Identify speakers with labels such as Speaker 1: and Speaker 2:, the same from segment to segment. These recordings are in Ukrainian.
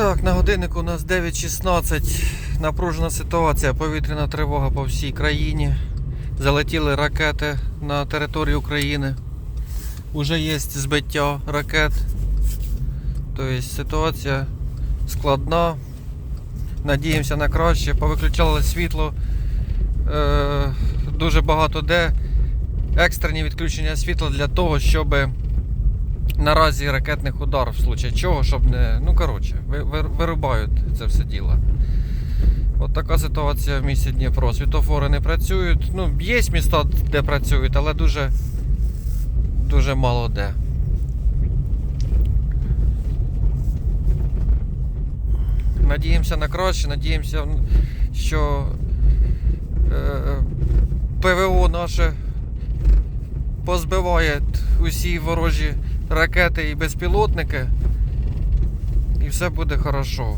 Speaker 1: Так, на годиннику у нас 9.16. Напружена ситуація, повітряна тривога по всій країні. Залетіли ракети на територію України. Уже є збиття ракет. Тобто ситуація складна. Надіємося на краще. Повиключали світло. Е, дуже багато де. Екстрені відключення світла для того, щоб наразі ракетних ударів в случае чого, щоб не. Ну коротше, ви- ви- вирубають це все діло. От така ситуація в місті Дніпро. Світофори не працюють. Ну, є міста, де працюють, але дуже, дуже мало де. Надіємося на краще, надіємося, що е, ПВО наше позбиває усі ворожі ракети і безпілотники, і все буде хорошо.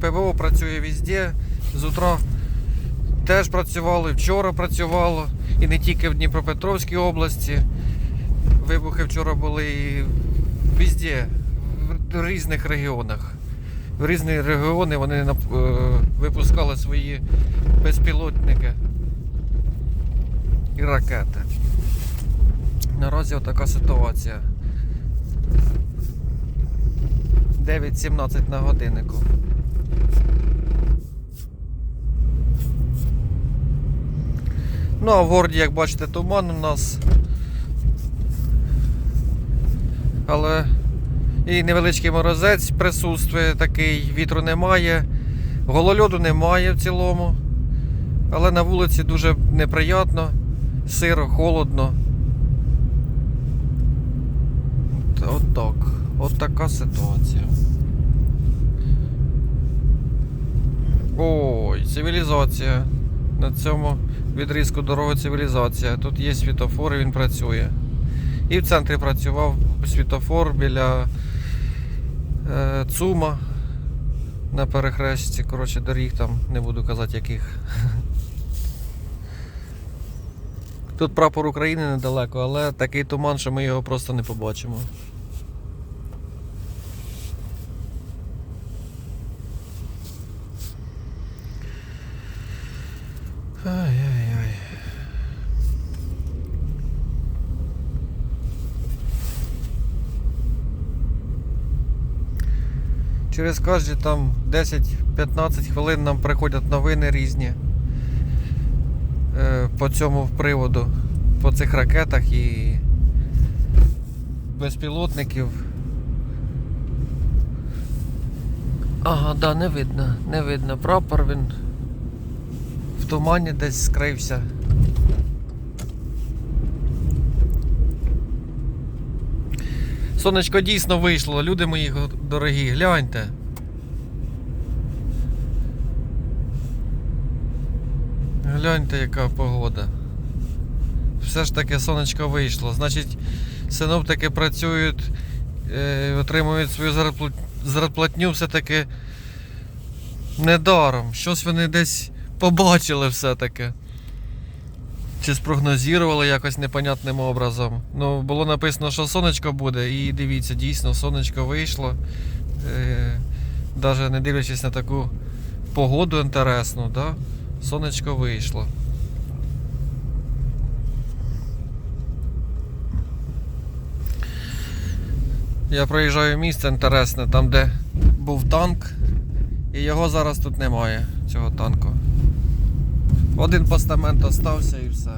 Speaker 1: ПВО працює везде. З утра теж працювало, і вчора працювало, і не тільки в Дніпропетровській області. Вибухи вчора були і везде, в різних регіонах. В різні регіони вони е, випускали свої безпілотники і ракети. Наразі така ситуація. 9.17 на годиннику. Ну а в городі, як бачите, туман у нас. Але і невеличкий морозець присутствує такий, вітру немає, голольоду немає в цілому. Але на вулиці дуже неприємно, сиро, холодно. От, так. От така ситуація. Ой, цивілізація. На цьому відрізку дороги цивілізація. Тут є світофор і він працює. І в центрі працював світофор біля е, ЦУМа на перехресті. Коротше, доріг там, не буду казати яких. Тут прапор України недалеко, але такий туман, що ми його просто не побачимо. Ай-яй-яй. Через кожні там 10-15 хвилин нам приходять новини різні е, по цьому приводу, по цих ракетах і безпілотників. Ага, да, не видно, не видно. Прапор він тумані десь скрився. Сонечко дійсно вийшло, люди мої дорогі, гляньте. Гляньте, яка погода. Все ж таки сонечко вийшло. Значить, синоптики працюють, е, отримують свою зарплатню все-таки недаром. Щось вони десь побачили все-таки. Чи спрогнозували якось непонятним образом. Ну, було написано, що сонечко буде, і дивіться, дійсно, сонечко вийшло. Е, Даже не дивлячись на таку погоду інтересну, да? сонечко вийшло. Я проїжджаю місце інтересне, там де був танк, і його зараз тут немає, цього танку. Один постамент остався і все.